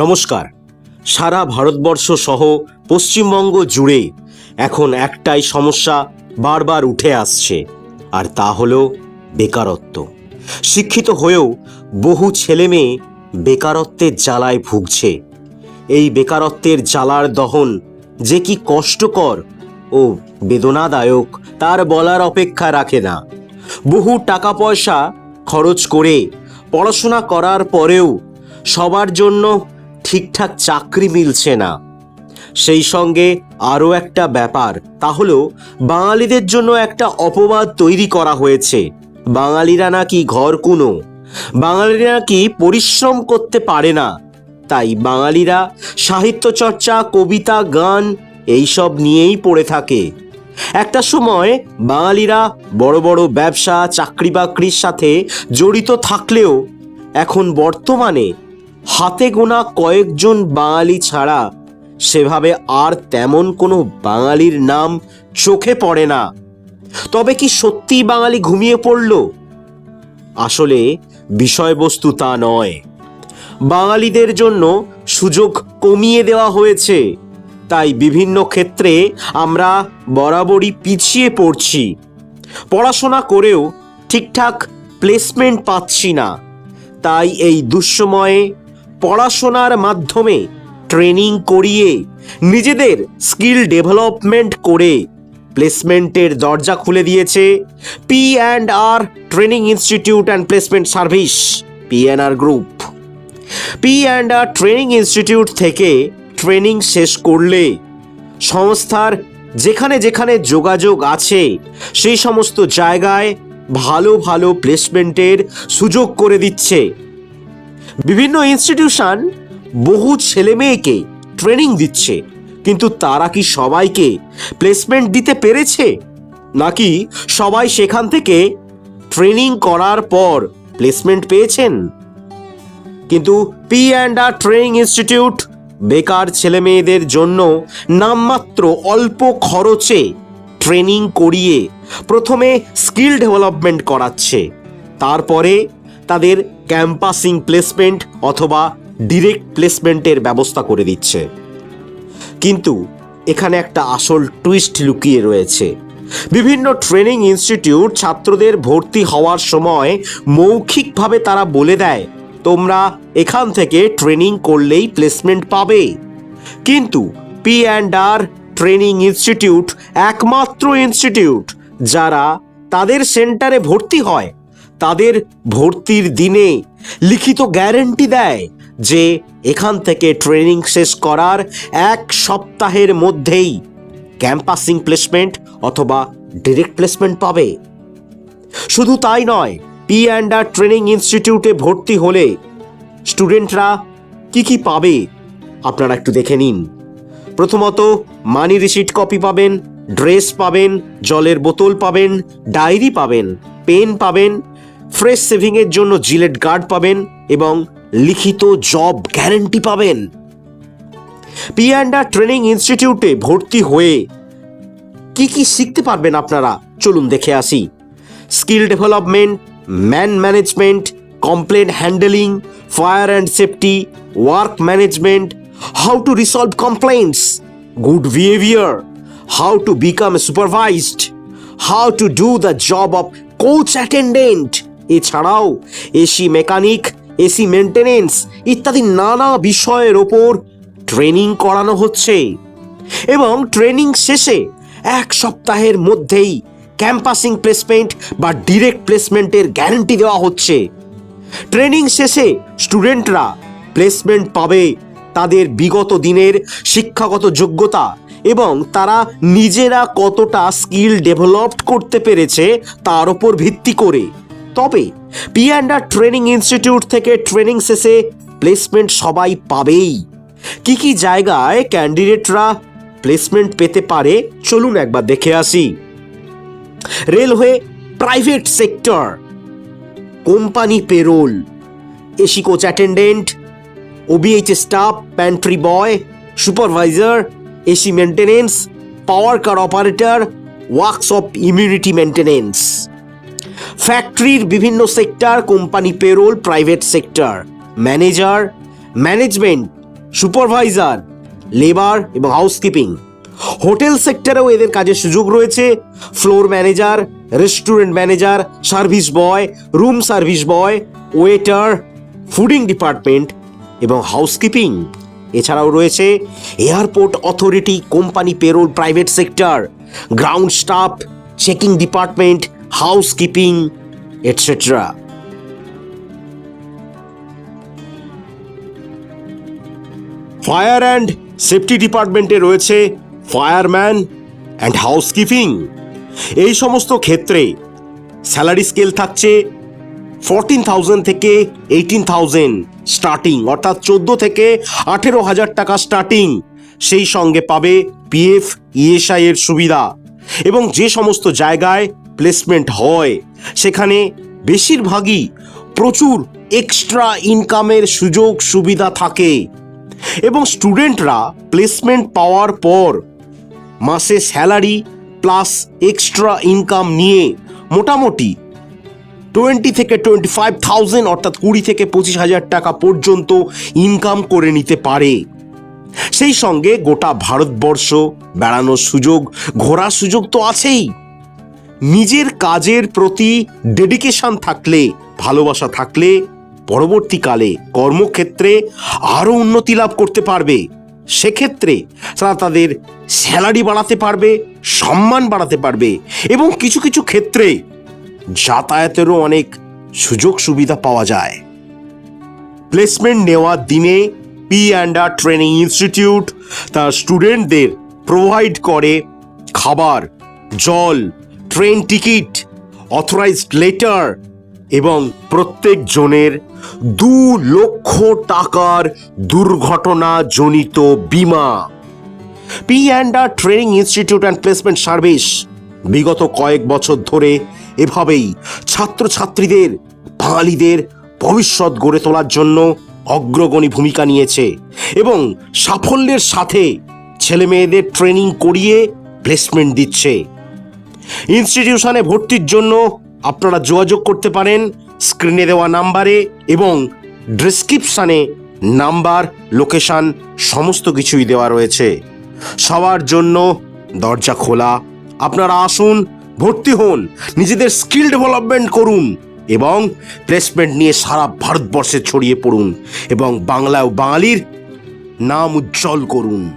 নমস্কার। সারা ভারতবর্ষ সহ পশ্চিমবঙ্গ জুড়ে এখন একটাই সমস্যা বারবার উঠে আসছে, আর তা হলো বেকারত্ব। শিক্ষিত হয়েও বহু ছেলে মেয়ে বেকারত্বের জ্বালায় ভুগছে। এই বেকারত্বের জ্বালার দহন যে কি কষ্টকর ও বেদনাদায়ক, তার বলার অপেক্ষা রাখে না। বহু টাকা পয়সা খরচ করে পড়াশোনা করার পরেও সবার জন্য ঠিকঠাক চাকরি মিলছে না। সেই সঙ্গে আরও একটা ব্যাপার, তা হলো বাঙালিদের জন্য একটা অপবাদ তৈরি করা হয়েছে। বাঙালিরা নাকি ঘর কুনো। বাঙালিরা নাকি পরিশ্রম করতে পারে না। তাই বাঙালিরা সাহিত্য চর্চা, কবিতা, গান এইসব নিয়েই পড়ে থাকে। একটা সময় বাঙালিরা বড় বড় ব্যবসা চাকরি বাকরির সাথে জড়িত থাকলেও এখন বর্তমানে হাতে গোনা কয়েকজন বাঙালি ছাড়া সেভাবে আর তেমন কোনো বাঙালির নাম চোখে পড়ে না। তবে কি সত্যি বাঙালি ঘুমিয়ে পড়ল? আসলে বিষয়বস্তু তা নয়। বাঙালিদের জন্য সুযোগ কমিয়ে দেওয়া হয়েছে। তাই বিভিন্ন ক্ষেত্রে আমরা বরাবরই পিছিয়ে পড়ছি। পড়াশোনা করেও ঠিকঠাক প্লেসমেন্ট পাচ্ছি না। তাই এই দুঃসময়ে পড়াশোনার মাধ্যমে ট্রেনিং করিয়ে নিজেদের স্কিল ডেভেলপমেন্ট করে প্লেসমেন্টের দরজা খুলে দিয়েছে P and R training institute and placement service PNR group P and R training institute থেকে ট্রেনিং শেষ করলে সংস্থার যেখানে যেখানে যোগাযোগ আছে সেই সমস্ত জায়গায় ভালো ভালো প্লেসমেন্টের সুযোগ করে দিচ্ছে। বিভিন্ন ইনস্টিটিউশন বহু ছেলে মেয়েকে ট্রেনিং দিচ্ছে, কিন্তু তারা কি সবাইকে প্লেসমেন্ট দিতে পেরেছে? নাকি সবাই সেখান থেকে ট্রেনিং করার পর প্লেসমেন্ট পেয়েছেন? কিন্তু P and R training institute বেকার ছেলে মেয়েদের জন্য নামমাত্র অল্প খরচে ট্রেনিং করিয়ে প্রথমে স্কিল ডেভেলপমেন্ট করাচ্ছে। তারপরে তাদের ক্যাম্পাসিং প্লেসমেন্ট অথবা ডিরেক্ট প্লেসমেন্টের ব্যবস্থা করে দিচ্ছে। কিন্তু এখানে একটা আসল টুইস্ট লুকিয়ে রয়েছে। বিভিন্ন ট্রেনিং ইনস্টিটিউট ছাত্রদের ভর্তি হওয়ার সময় মৌখিকভাবে তারা বলে দেয়, তোমরা এখান থেকে ট্রেনিং করলেই প্লেসমেন্ট পাবে। কিন্তু P and R training institute একমাত্র ইনস্টিটিউট যারা তাদের সেন্টারে ভর্তি হয়। তাদের ভর্তির দিনে লিখিত গ্যারেন্টি দেয় যে এখান থেকে ট্রেনিং শেষ করার এক সপ্তাহের মধ্যেই ক্যাম্পাসিং প্লেসমেন্ট অথবা ডিরেক্ট প্লেসমেন্ট পাবে। শুধু তাই নয় পি অ্যান্ড আর ট্রেনিং ইনস্টিটিউটে ভর্তি হলে স্টুডেন্টরা কি কি পাবে আপনারা একটু দেখে নিন। প্রথমত মানি রিসিট কপি পাবেন, ড্রেস পাবেন, জলের বোতল পাবেন, ডায়েরি পাবেন, পেন পাবেন ফ্রেশ সেভিংয়ের জন্য জিলেট গার্ড পাবেন এবং লিখিত জব গ্যারেন্টি পাবেন। পিয়ান্ডা ট্রেনিং ইনস্টিটিউটে ভর্তি হয়ে কি কি শিখতে পারবেন আপনারা? চলুন দেখে আসি। Skill development, man management, complain handling, fire and safety, work management, how to resolve complaints good behaviour, how to become supervised, how to do the job of coach attendant এছাড়াও এসি মেকানিক, এসি মেনটেনেন্স ইত্যাদি নানা বিষয়ের ওপর training করানো হচ্ছে। এবং training শেষে এক সপ্তাহের মধ্যেই ক্যাম্পাসিং প্লেসমেন্ট বা ডিরেক্ট প্লেসমেন্টের গ্যারান্টি দেওয়া হচ্ছে। ট্রেনিং শেষে স্টুডেন্টরা প্লেসমেন্ট পাবে তাদের বিগত দিনের শিক্ষাগত যোগ্যতা এবং তারা নিজেরা কতটা স্কিল ডেভেলপড করতে পেরেছে তার ওপর ভিত্তি করে। তবে পি অ্যান্ড ট্রেনিং ইনস্টিটিউট থেকে ট্রেনিং শেষে প্লেসমেন্ট সবাই পাবেই। কি কি জায়গায় ক্যান্ডিডেটরা প্লেসমেন্ট পেতে পারে, চলুন একবার দেখে আসি। Railway private sector, company payroll AC coach attendant, OBH staff, pantry boy, supervisor, AC maintenance power car operator, workshop immunity maintenance ফ্যাক্টরির বিভিন্ন sector company payroll private sector manager management supervisor labour এবং housekeeping hotel সেক্টরেও এদের কাজের সুযোগ রয়েছে। Floor manager restaurant manager service boy room service boy waiter fooding department এবং housekeeping এছাড়াও রয়েছে airport authority company payroll private sector ground staff checking department housekeeping etcetera fire and safety ডিপার্টমেন্টে রয়েছে ফায়ারম্যান অ্যান্ড হাউসকিপিং এই সমস্ত ক্ষেত্রে salary scale থাকছে fourteen thousand থেকে এইটিন থাউজেন্ড স্টার্টিং অর্থাৎ চোদ্দ থেকে আঠেরো হাজার টাকা স্টার্টিং সেই সঙ্গে পাবে পিএফ ইএসআই এর সুবিধা। এবং যে সমস্ত জায়গায় প্লেসমেন্ট হয়। সেখানে বেশিরভাগই প্রচুর এক্সট্রা ইনকামের সুযোগ সুবিধা থাকে। এবং স্টুডেন্টরা প্লেসমেন্ট পাওয়ার পর মাসে স্যালারি প্লাস এক্সট্রা ইনকাম নিয়ে মোটামুটি টোয়েন্টি থেকে টোয়েন্টি ফাইভ থাউজেন্ড অর্থাৎ কুড়ি থেকে পঁচিশ হাজার টাকা পর্যন্ত ইনকাম করে নিতে পারে। সেই সঙ্গে গোটা ভারতবর্ষ বেড়ানোর সুযোগ, ঘোরার সুযোগ তো আছেই। নিজের কাজের প্রতি ডেডিকেশন থাকলে, ভালোবাসা থাকলে, পরবর্তীকালে কর্মক্ষেত্রে আরও উন্নতি লাভ করতে পারবে। সেক্ষেত্রে তারা তাদের স্যালারি বাড়াতে পারবে, সম্মান বাড়াতে পারবে এবং কিছু কিছু ক্ষেত্রে যাতায়াতেরও অনেক সুযোগ সুবিধা পাওয়া যায়। প্লেসমেন্ট নেওয়ার দিনে P and R training institute তার স্টুডেন্টদের প্রোভাইড করে খাবার, জল ট্রেন টিকিট, অথরাইজড লেটার এবং প্রত্যেক জনের দু লক্ষ টাকার দুর্ঘটনা জনিত বিমা। P and R training institute and placement service বিগত কয়েক বছর ধরে এভাবেই ছাত্রছাত্রীদের, বাঙালিদের ভবিষ্যৎ গড়ে তোলার জন্য অগ্রগণী ভূমিকা নিয়েছে এবং সাফল্যের সাথে ছেলেমেয়েদের ট্রেনিং করিয়ে প্লেসমেন্ট দিচ্ছে। ইনস্টিটিউশনে ভর্তির জন্য আপনারা যোগাযোগ করতে পারেন, স্ক্রিনে দেওয়া নাম্বারে এবং ডেসক্রিপশানে নাম্বার, লোকেশান, সমস্ত কিছুই দেওয়া রয়েছে। সবার জন্য দরজা খোলা। আপনারা আসুন, ভর্তি হন, নিজেদের স্কিল ডেভেলপমেন্ট করুন এবং প্লেসমেন্ট নিয়ে সারা ভারতবর্ষে ছড়িয়ে পড়ুন এবং বাংলা ও বাঙালির নাম উজ্জ্বল করুন।